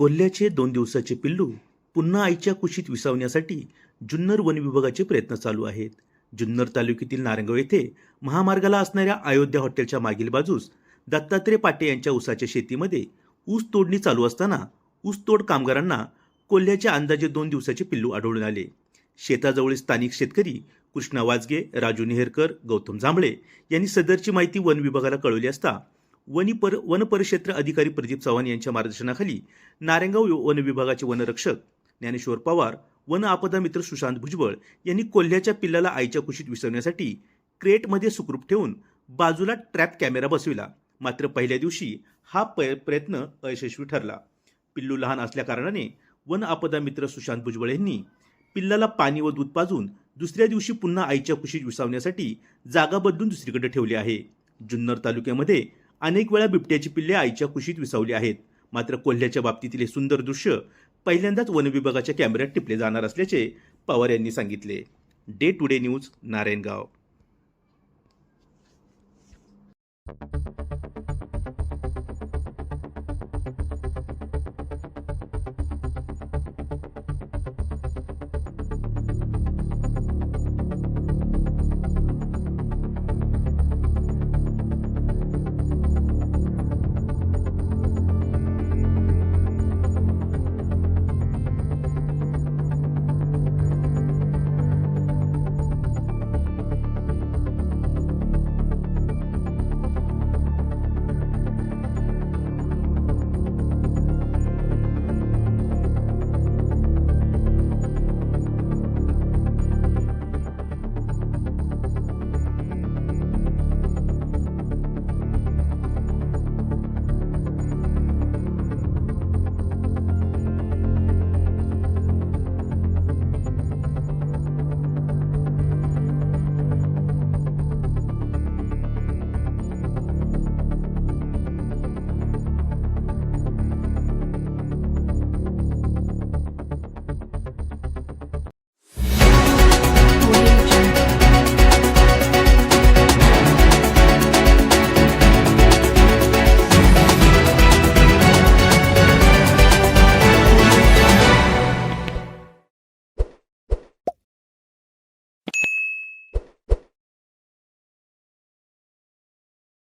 कोल्ह्याचे दोन दिवसाचे पिल्लू पुन्हा आईच्या कुशीत विसावण्यासाठी जुन्नर वनविभागाचे प्रयत्न चालू आहेत. जुन्नर तालुक्यातील नारंगाव येथे महामार्गाला असणाऱ्या अयोध्या हॉटेलच्या मागील बाजूस दत्तात्रय पाटे यांच्या ऊसाच्या शेतीमध्ये ऊस तोडणी चालू असताना ऊसतोड कामगारांना कोल्ह्याचे अंदाजे दोन दिवसाचे पिल्लू आढळून आले. शेताजवळील स्थानिक शेतकरी कृष्णा वाजगे राजू नेहरकर गौतम जांभळे यांनी सदरची माहिती वन विभागाला कळवली असता वनीपर वनपरिक्षेत्र अधिकारी प्रदीप चव्हाण यांच्या मार्गदर्शनाखाली नारायणगाव वन विभागाचे वनरक्षक ज्ञानेश्वर पवार वन आपदा मित्र सुशांत भुजबळ यांनी कोल्ह्याच्या पिल्लाला आईच्या कुशीत विसरण्यासाठी क्रेटमध्ये सुखरूप ठेवून बाजूला ट्रॅप कॅमेरा बसविला. मात्र पहिल्या दिवशी हा प- प्रयत्न अयशस्वी ठरला. पिल्लू लहान असल्याकारणाने वन आपदा मित्र सुशांत भुजबळ यांनी पिल्लाला पाणी व दूध पाजून दुसऱ्या दिवशी पुन्हा आईच्या कुशीत विसावण्यासाठी जागा बदलून दुसरीकडे ठेवली आहे. जुन्नर तालुक्यामध्ये अनेक वेळा बिबट्याची पिल्ले आईच्या कुशीत विसावली आहेत. मात्र कोल्ह्याच्या बाबतीतील हे सुंदर दृश्य पहिल्यांदाच वन विभागाच्या कॅमेऱ्यात टिपले जाणार असल्याचे पवार यांनी सांगितले. Day to day news Narayangaon.